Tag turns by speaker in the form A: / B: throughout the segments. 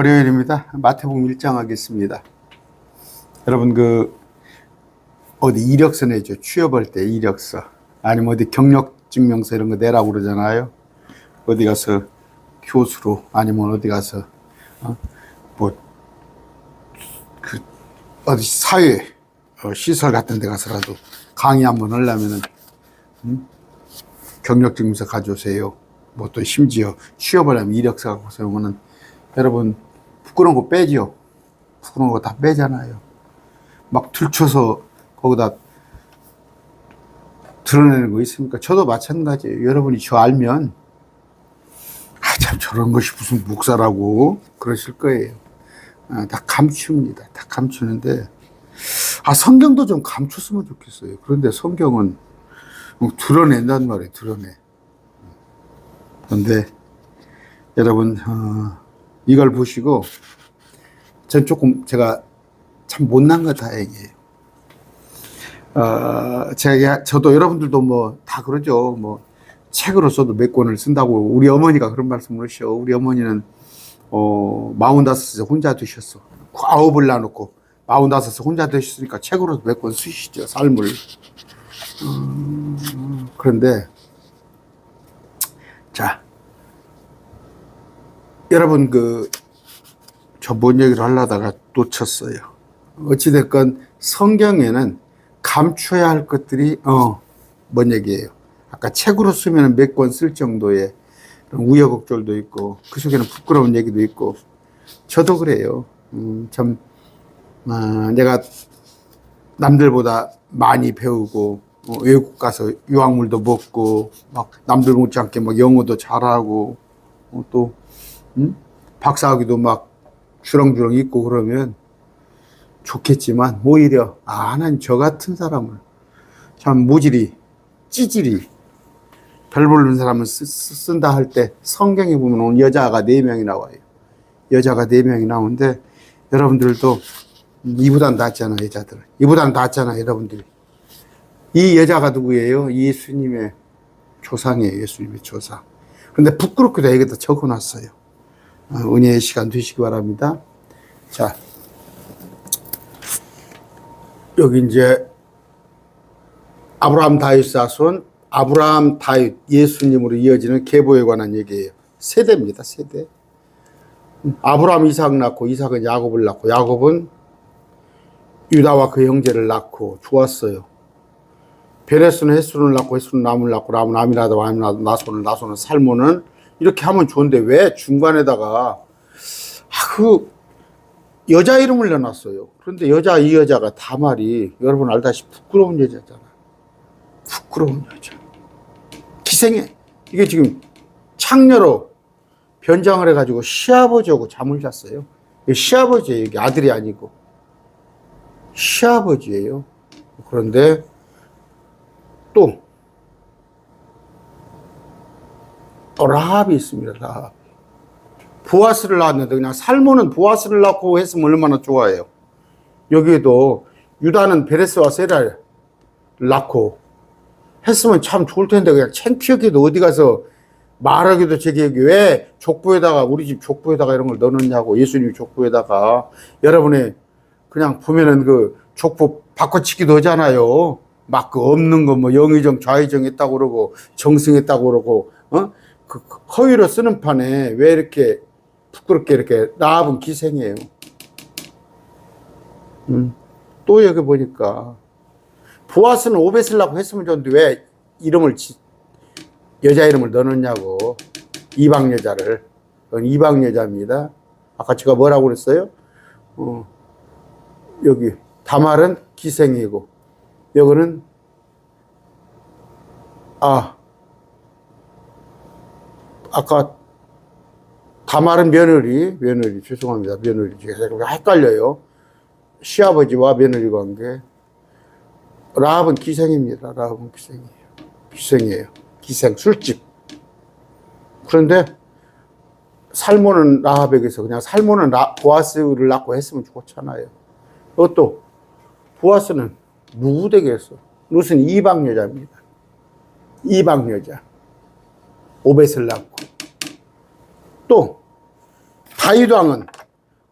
A: 월요일입니다. 마태복음 1장 하겠습니다. 여러분 그 어디 이력서 내죠. 취업할 때 이력서 아니면 어디 경력 증명서 이런 거 내라고 그러잖아요. 어디 가서 교수로 아니면 어디 가서 어? 뭐그 어디 사회 어, 시설 같은 데 가서라도 강의 한번 하려면은 음? 경력 증명서 가져오세요. 뭐 또 심지어 취업을 하면 이력서 갖고 오면은 여러분 부끄러운 거 빼죠. 부끄러운 거 다 빼잖아요. 막 들춰서 거기다 드러내는 거 있습니까? 저도 마찬가지예요. 여러분이 저 알면 아 참 저런 것이 무슨 목사라고 그러실 거예요. 아, 다 감춥니다. 다 감추는데 아 성경도 좀 감췄으면 좋겠어요. 그런데 성경은 뭐 드러낸단 말이에요. 드러내. 그런데 여러분 어, 이걸 보시고 전 조금 제가 참 못난 거 다행이에요. 어, 제가 저도 여러분들도 뭐 다 그러죠. 뭐 책으로 써도 몇 권을 쓴다고 우리 어머니가 그런 말씀을 하셔. 우리 어머니는 어 마흔다섯에 혼자 드셨어. 아홉을 나놓고 마흔다섯에 혼자 드셨으니까 책으로 몇권 쓰시죠. 삶을. 음, 그런데 자 여러분 그 저뭔 얘기를 하려다가 놓쳤어요. 어찌됐건 성경에는 감춰야 할 것들이 어뭔 얘기예요. 아까 책으로 쓰면 몇 권 쓸 정도의 우여곡절도 있고 그 속에는 부끄러운 얘기도 있고 저도 그래요. 음, 참 아, 내가 남들보다 많이 배우고 어, 외국 가서 유학물도 먹고 막 남들 못지않게 막 영어도 잘하고 어, 또 음? 박사학위도 막 주렁주렁 있고 그러면 좋겠지만 오히려 아 하나님 저 같은 사람을 참 모질이 찌질이 별 보는 사람을 쓰, 쓰- 쓴다 할 때 성경에 보면 오늘 여자가 네 명이 나와요. 여자가 네 명이 나오는데 여러분들도 이보단 낫잖아 여자들은 이보단 낫잖아 여러분들이 이 여자가 누구예요? 예수님의 조상이에요 예수님의 조상 그런데 부끄럽게도 여기다 적어놨어요 어, 은혜의 시간 되시기 바랍니다. 자 여기 이제 아브라함 다윗 사손 아브라함 다윗 예수님으로 이어지는 계보에 관한 얘기예요. 세대입니다 세대. 음, 아브라함 이삭 낳고 이삭은 야곱을 낳고 야곱은 유다와 그 형제를 낳고 좋았어요. 베레스는 햇수를 낳고 햇수는 남을 낳고 남은 아미나다와 아미나 나손은 나손은 살모는 이렇게 하면 좋은데 왜 중간에다가 아, 그 여자 이름을 내놨어요. 그런데 여자 이 여자가 다말이 여러분 알다시피 부끄러운 여자잖아. 부끄러운 여자. 기생해. 이게 지금 창녀로 변장을 해가지고 시아버지하고 잠을 잤어요. 시아버지예요. 이게 아들이 아니고. 시아버지예요. 그런데 또 어, 라합이 있습니다. 라합. 보아스를 낳았는데 그냥 살모는 보아스를 낳고 했으면 얼마나 좋아해요. 여기에도 유다는 베레스와 세라를 낳고 했으면 참 좋을 텐데 그냥 창피하게도 어디 가서 말하기도 여기 왜 족보에다가 우리 집 족보에다가 이런 걸 넣어놓냐고 예수님 족보에다가 여러분의 그냥 보면은 그 족보 바꿔치기도 하잖아요. 막 그 없는 거 뭐 영의정 좌의정 했다고 그러고 정승했다고 그러고 어? 그 허위로 쓰는 판에 왜 이렇게 부끄럽게 이렇게 나합은 기생이에요. 음. 또 여기 보니까 보아스는 오베슬라고 했으면 좋은데 왜 이름을 지- 여자 이름을 넣었냐고 이방 여자를 이방 여자입니다. 아까 제가 뭐라고 그랬어요? 어, 여기 다말은 기생이고 여기는 아 아까 다 말은 며느리 며느리 죄송합니다. 며느리 제가 헷갈려요. 시아버지와 며느리 관계 라합은 기생입니다. 라합은 기생이에요. 기생이에요. 기생 술집. 그런데 살모는 라합에게서 그냥 살모는 라, 보아스를 낳고 했으면 좋잖아요. 그것도 보아스는 누구 되겠어? 룻은 이방 여자입니다. 이방 여자. 오벳을 낳고 또 다윗 왕은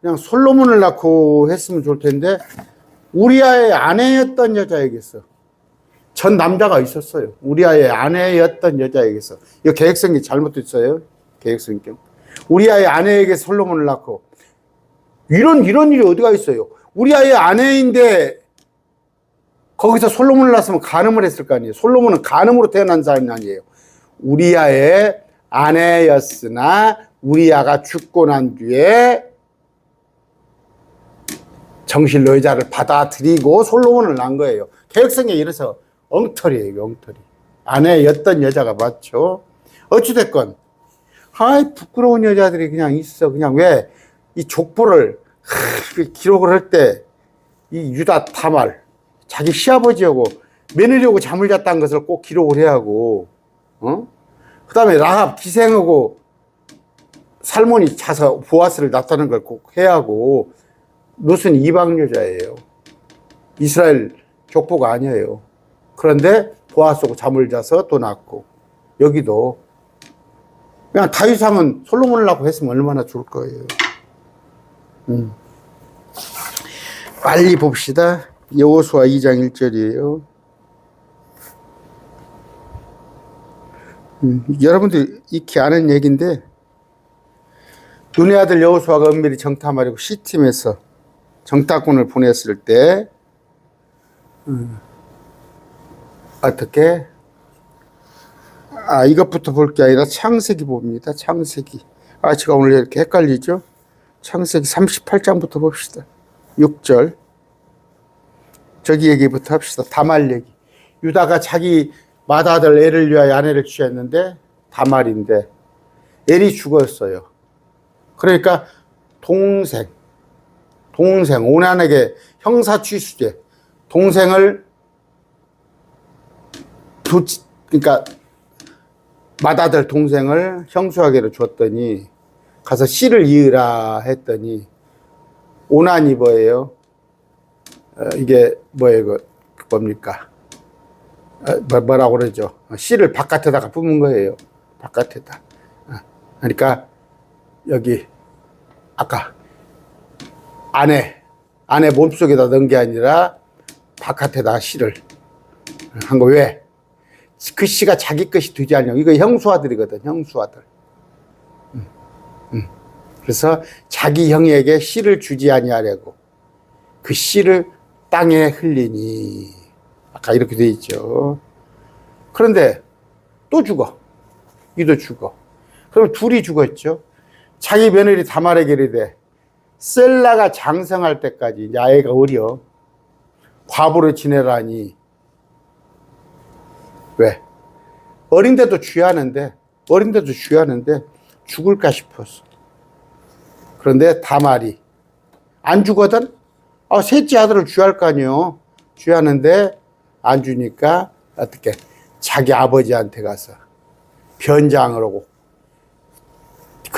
A: 그냥 솔로몬을 낳고 했으면 좋을 텐데 우리아의 아내였던 여자에게서 전 남자가 있었어요. 우리아의 아내였던 여자에게서 이거 계획성이 잘못됐어요. 계획성이 우리아의 아내에게 솔로몬을 낳고 이런 이런 일이 어디가 있어요? 우리아의 아내인데 거기서 솔로몬을 낳았으면 간음을 했을 거 아니에요. 솔로몬은 간음으로 태어난 사람이 아니에요. 우리아의 아내였으나 우리아가 죽고 난 뒤에 정실로 여자를 받아들이고 솔로몬을 낳은 거예요. 개혁성에 이래서 엉터리예요, 엉터리. 아내였던 여자가 맞죠. 어찌됐건, 아이, 부끄러운 여자들이 그냥 있어. 그냥 왜 이 족보를 하, 기록을 할 때 이 유다 타말, 자기 시아버지하고 며느리하고 잠을 잤다는 것을 꼭 기록을 해야 하고, 어? 그 다음에 라합 기생하고 살몬이 자서 보아스를 낳다는 걸 꼭 해야 하고, 롯은 이방 여자예요. 이스라엘 족보가 아니에요. 그런데 보아스하고 잠을 자서 또 낳고, 여기도 그냥 다윗왕은 솔로몬을 낳고 했으면 얼마나 좋을 거예요. 음. 빨리 봅시다. 여호수아 2장 1절이에요. 음, 여러분들 익히 아는 얘기인데 눈의 아들 여호수아가 은밀히 정탐하려고 시팀에서 정탐꾼을 보냈을 때 음, 어떻게 아 이것부터 볼 게 아니라 창세기 봅니다. 창세기 아 제가 오늘 이렇게 헷갈리죠? 창세기 38장부터 봅시다. 6절. 저기 얘기부터 합시다. 다말 얘기. 유다가 자기 맏아들 엘을 위하여 아내를 취했는데 다말인데 엘이 죽었어요. 그러니까 동생, 동생, 오난에게 형사 취수제, 동생을 부, 그러니까 맏아들 동생을 형수하게로 줬더니 가서 씨를 이으라 했더니 오난이 뭐예요? 어, 이게 뭐예요? 그 뭡니까? 어, 뭐- 뭐라고 그러죠? 씨를 바깥에다가 뿜은 거예요. 바깥에다. 어, 그러니까 여기 아까 안에 안에 몸속에다 넣은 게 아니라 바깥에다 씨를 한 거 왜? 그 씨가 자기 것이 되지 않냐고. 이거 형수아들이거든, 형수아들. 그래서 자기 형에게 씨를 주지 아니하려고 그 씨를 땅에 흘리니 아까 이렇게 돼 있죠. 그런데 또 죽어. 이도 죽어. 그럼 둘이 죽었죠. 자기 며느리 다말에게 이르되 셀라가 장성할 때까지 이제 아이가 어려 과부로 지내라니 왜 어린데도 취하는데 어린데도 취하는데 죽을까 싶었어. 그런데 다말이 안 주거든? 아, 셋째 아들을 주할 거 아니요. 주하는데 안 주니까 어떻게 자기 아버지한테 가서 변장을 하고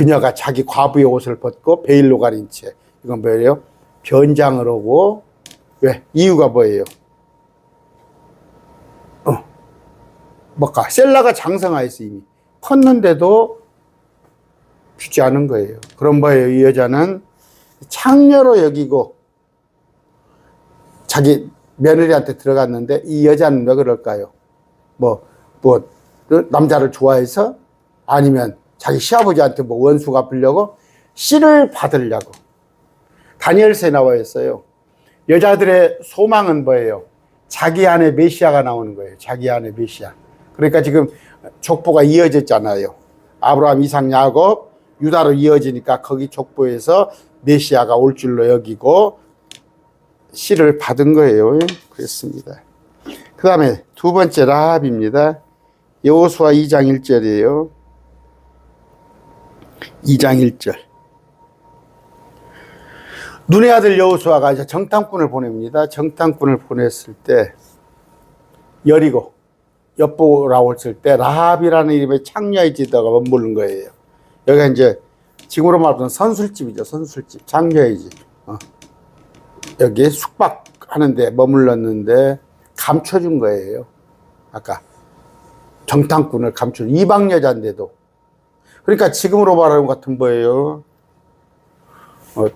A: 그녀가 자기 과부의 옷을 벗고 베일로 가린 채 이건 뭐예요? 변장을 하고 왜? 이유가 뭐예요? 어. 뭐까 셀라가 장성하였어 이미 컸는데도 주지 않은 거예요. 그런 거예요. 이 여자는 창녀로 여기고 자기 며느리한테 들어갔는데 이 여자는 왜 그럴까요? 뭐, 뭐, 남자를 좋아해서 아니면 자기 시아버지한테 뭐 원수 갚으려고 씨를 받으려고. 다니엘서에 나와 있어요. 여자들의 소망은 뭐예요? 자기 안에 메시아가 나오는 거예요. 자기 안에 메시아. 그러니까 지금 족보가 이어졌잖아요. 아브라함, 이삭, 야곱, 유다로 이어지니까 거기 족보에서 메시아가 올 줄로 여기고 씨를 받은 거예요. 그랬습니다. 그 다음에 두 번째 라합입니다. 여호수아 2장 1절이에요. 2장 1절. 눈의 아들 여호수아가 이제 정탐꾼을 보냅니다. 정탐꾼을 보냈을 때 여리고 엿보라 왔을 때 라합이라는 이름의 창녀의 집에다가 머무른 거예요. 여기가 이제 지금으로 말하면 선술집이죠. 선술집. 장녀의 집. 어. 여기에 숙박하는데 머물렀는데 감춰준 거예요. 아까 정탐꾼을 감춘 이방 여자인데도. 그러니까 지금으로 말하는 것 같은 거예요. 어,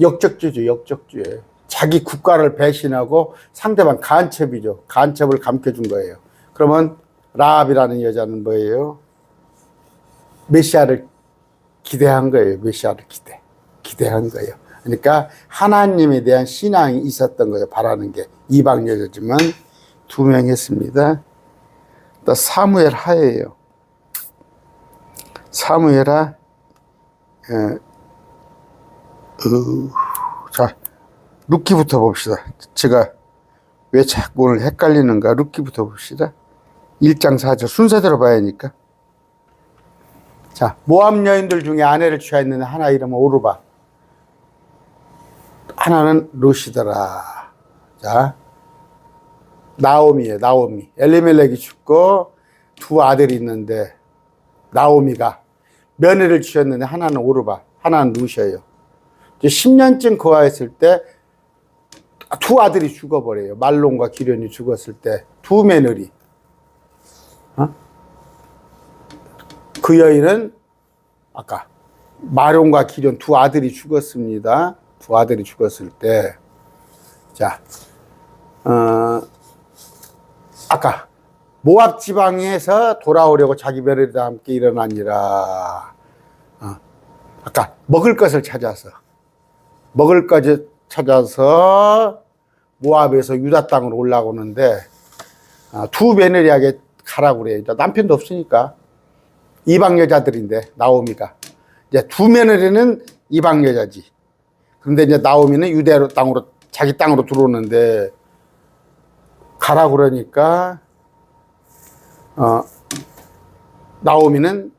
A: 역적주죠, 역적주에. 자기 국가를 배신하고 상대방 간첩이죠. 간첩을 감켜준 거예요. 그러면 라합이라는 여자는 뭐예요? 메시아를 기대한 거예요. 메시아를 기대. 기대한 거예요. 그러니까 하나님에 대한 신앙이 있었던 거예요. 바라는 게. 이방 여자지만 두 명 했습니다. 또 사무엘 하예요. 사무엘하, 에, 으, 자, 루키부터 봅시다. 제가 왜 자꾸 오늘 헷갈리는가? 루키부터 봅시다. 1장 4절 순서대로 봐야 하니까. 자, 모함 여인들 중에 아내를 취하였는데 하나 이름은 오르바. 하나는 루시더라. 자, 나오미예요, 나오미. 엘리멜렉이 죽고 두 아들이 있는데 나오미가 며느리를 취했는데 하나는 오르바, 하나는 루시예요. 이제 10년쯤 거하였을 때 두 아들이 죽어버려요. 말론과 기련이 죽었을 때 두 며느리. 어? 그 여인은 아까 마룡과 기련 두 아들이 죽었습니다. 두 아들이 죽었을 때, 자, 어, 아까 모압 지방에서 돌아오려고 자기 며느리와 함께 일어나니라. 어, 아까 먹을 것을 찾아서 먹을 것을 찾아서 모압에서 유다 땅으로 올라오는데 아, 두 며느리에게 가라고 그래요. 남편도 없으니까 이방 여자들인데 나오미가 이제 두 며느리는 이방 여자지. 그런데 이제 나오미는 유대 땅으로 자기 땅으로 들어오는데 가라 그러니까 어 나오미는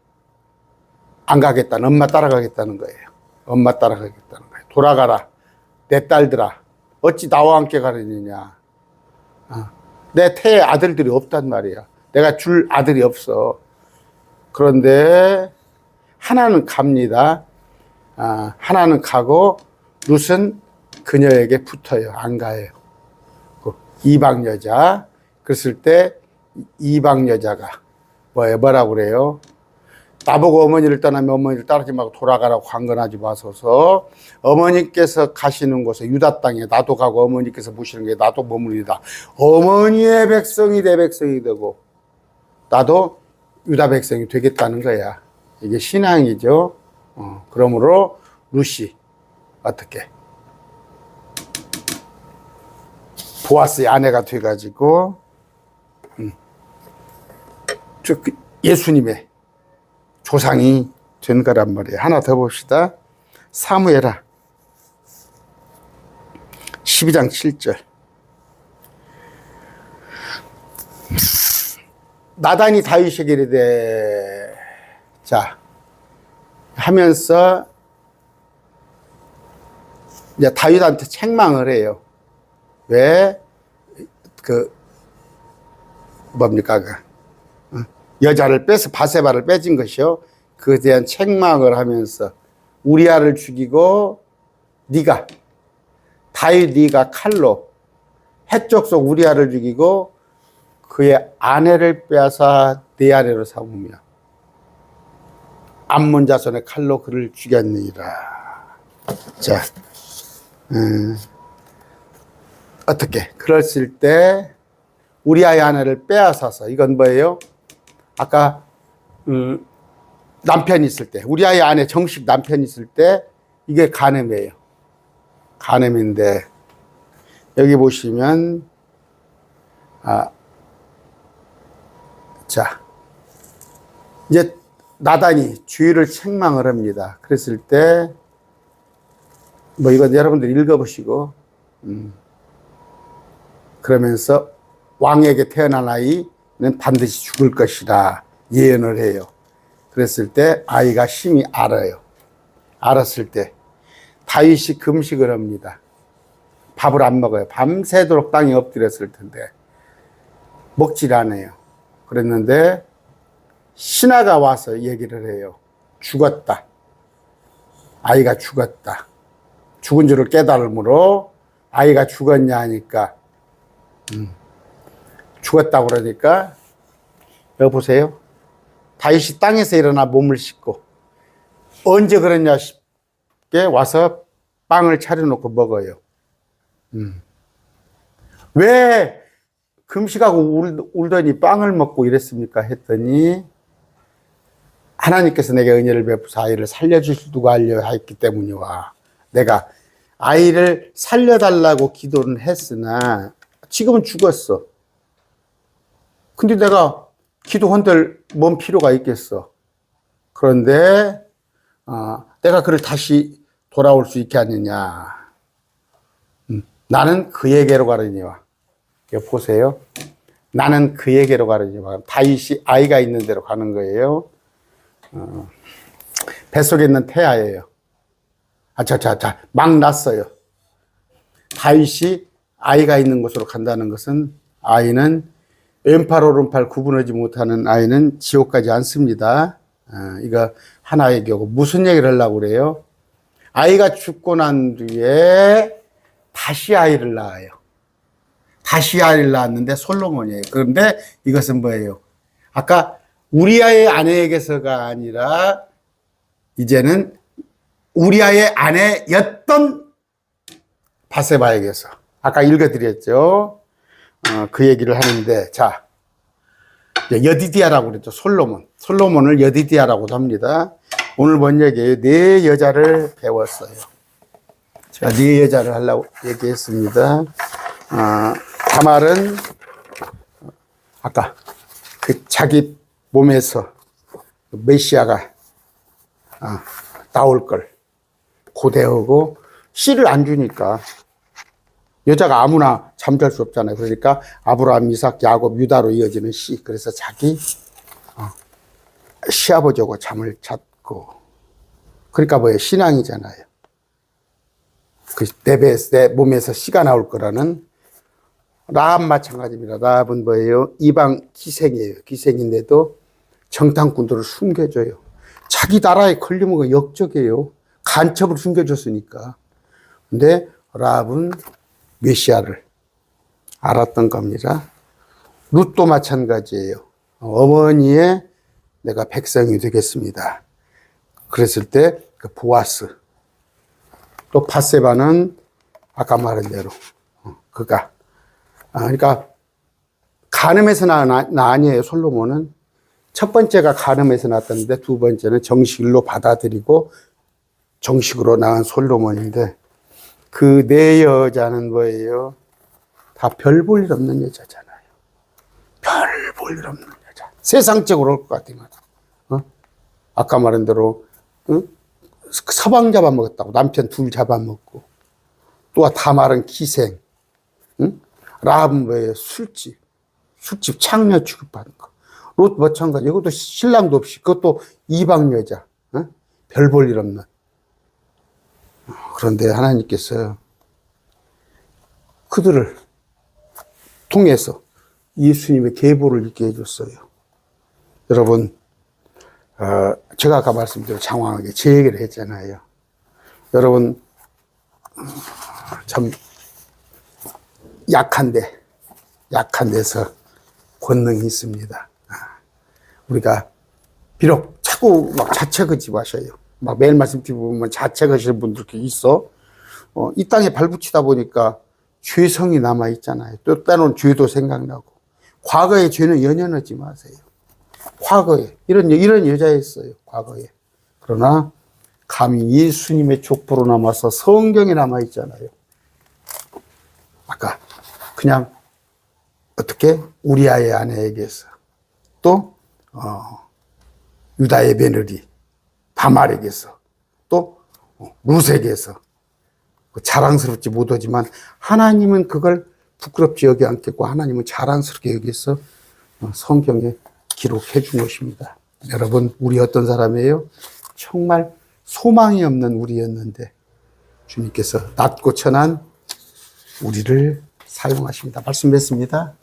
A: 안 가겠다는 엄마 따라가겠다는 거예요. 엄마 따라가겠다는 거예요. 돌아가라 내 딸들아 어찌 나와 함께 가느냐. 어. 내 태에 아들들이 없단 말이야. 내가 줄 아들이 없어. 그런데 하나는 갑니다. 아, 하나는 가고 룻은 그녀에게 붙어요. 안 가요. 그 이방 여자. 그랬을 때 이방 여자가 뭐예요? 뭐라고 그래요? 나보고 어머니를 떠나면 어머니를 따르지 말고 돌아가라고 강건하지 마소서. 어머니께서 가시는 곳에 유다 땅에 나도 가고 어머니께서 보시는 게 나도 머무리다. 어머니의 백성이 내 백성이 되고 나도 유다 백성이 되겠다는 거야. 이게 신앙이죠. 어, 그러므로 루시 어떻게 보아스의 아내가 돼가지고 음, 저 그 예수님의 조상이 된 거란 말이에요. 하나 더 봅시다. 사무엘하 12장 7절. 나단이 다윗에게 이르되 자 하면서 이제 다윗한테 책망을 해요. 왜 그 뭡니까 그 어? 여자를 빼서 바세바를 빼진 것이요. 그에 대한 책망을 하면서 우리아를 죽이고 네가 다윗 네가 칼로 해적 속 우리아를 죽이고 그의 아내를 빼앗아 네 아내로 삼으며 암몬 자손의 칼로 그를 죽였느니라. 자, 음, 어떻게? 그랬을 때 우리아의 아내를 빼앗아서 이건 뭐예요? 아까 음, 남편이 있을 때 우리아의 아내 정식 남편이 있을 때 이게 간음이에요. 간음인데 여기 보시면 아, 자 이제 나단이 주의를 책망을 합니다. 그랬을 때 뭐 이거 여러분들 읽어보시고 음, 그러면서 왕에게 태어난 아이 는 반드시 죽을 것이다 예언을 해요. 그랬을 때 아이가 심히 알아요. 알았을 때 다윗이 금식을 합니다. 밥을 안 먹어요. 밤새도록 땅에 엎드렸을 텐데 먹질 않아요. 그랬는데 신하가 와서 얘기를 해요. 죽었다. 아이가 죽었다. 죽은 줄을 깨달음으로 아이가 죽었냐 하니까 음, 죽었다고 그러니까 여기 보세요. 다윗이 땅에서 일어나 몸을 씻고 언제 그랬냐 저녁에 와서 빵을 차려놓고 먹어요. 음. 왜 금식하고 울, 울더니 빵을 먹고 이랬습니까? 했더니 하나님께서 내게 은혜를 베푸사 아이를 살려주실 누가 알려 했기 때문이와 내가 아이를 살려달라고 기도는 했으나 지금은 죽었어. 근데 내가 기도 헌들 뭔 필요가 있겠어. 그런데 어, 내가 그를 다시 돌아올 수 있게 하느냐. 음, 나는 그에게로 가느니와. 여기 보세요. 나는 그에게로 가느니와. 다윗이 아이가 있는 데로 가는 거예요. 어, 뱃속에 있는 태아예요. 아, 자, 자, 자, 막 났어요. 다윗이 아이가 있는 곳으로 간다는 것은 아이는 왼팔 오른팔 구분하지 못하는 아이는 지옥 가지 않습니다. 아, 이거 하나의 경우 무슨 얘기를 하려고 그래요? 아이가 죽고 난 뒤에 다시 아이를 낳아요. 다시 아이를 낳았는데 솔로몬이에요. 그런데 이것은 뭐예요? 아까 우리아의 아내에게서가 아니라 이제는 우리아의 아내였던 바세바에게서 아까 읽어드렸죠. 어, 그 얘기를 하는데 자 여디디아라고 그랬죠. 솔로몬. 솔로몬을 여디디아라고도 합니다. 오늘 본 얘기예요. 네 여자를 배웠어요. 자, 네 여자를 하려고 얘기했습니다. 어, 다말은 아까 그 자기 몸에서 메시아가 아, 나올 걸 고대하고 씨를 안 주니까 여자가 아무나 잠잘 수 없잖아요. 그러니까 아브라함, 이삭, 야곱, 유다로 이어지는 씨. 그래서 자기 어, 시아버지하고 잠을 잤고 그러니까 뭐예요? 신앙이잖아요. 그내 배, 내 몸에서 씨가 나올 거라는 라합 마찬가지입니다. 라합은 뭐예요? 이방 기생이에요. 기생인데도 정탐꾼들을 숨겨줘요. 자기 나라에 걸리면 그 역적이에요. 간첩을 숨겨줬으니까. 근데 라합은 메시아를 알았던 겁니다. 룻도 마찬가지예요. 어머니의 내가 백성이 되겠습니다. 그랬을 때 그 보아스 또 바세바는 아까 말한 대로 어, 그가 아, 그러니까 간음에서 나, 나, 나 아니에요 솔로몬은 첫 번째가 간음에서 났었는데 두 번째는 정식으로 받아들이고 정식으로 낳은 솔로몬인데 그네 여자는 뭐예요? 다 별 볼 일 없는 여자잖아요. 별 볼 일 없는 여자. 세상적으로 올 것 같으면. 어? 아까 말한 대로, 어? 서방 잡아먹었다고. 남편 둘 잡아먹고. 또 다 말은 기생. 응? 라합은 뭐예요? 술집. 술집 창녀 취급하는 거. 롯 마찬가지. 이것도 신랑도 없이. 그것도 이방 여자. 어? 별볼 일 없는. 그런데 하나님께서 그들을 통해서 예수님의 계보를 있게 해줬어요. 여러분, 어, 제가 아까 말씀드린 장황하게 제 얘기를 했잖아요. 여러분, 참 약한데, 약한 데서 권능이 있습니다. 아, 우리가 비록 자꾸 막 자책하지 마셔요. 막 매일 말씀 드리면 자책하시는 분들 있어. 어, 이 땅에 발붙이다 보니까 죄성이 남아 있잖아요. 또 때로는 죄도 생각나고. 과거의 죄는 연연하지 마세요. 과거에 이런 이런 여자였어요. 과거에. 그러나 감히 예수님의 족보로 남아서 성경에 남아 있잖아요. 아까 그냥 어떻게 우리아의 아내에게서 또 어, 유다의 며느리 다말에게서 또 루세에게서 자랑스럽지 못하지만 하나님은 그걸 부끄럽지 여기 않겠고 하나님은 자랑스럽게 여기서 성경에 기록해 준 것입니다. 여러분 우리 어떤 사람이에요? 정말 소망이 없는 우리였는데 주님께서 낮고 천한 우리를 사용하십니다. 말씀했습니다.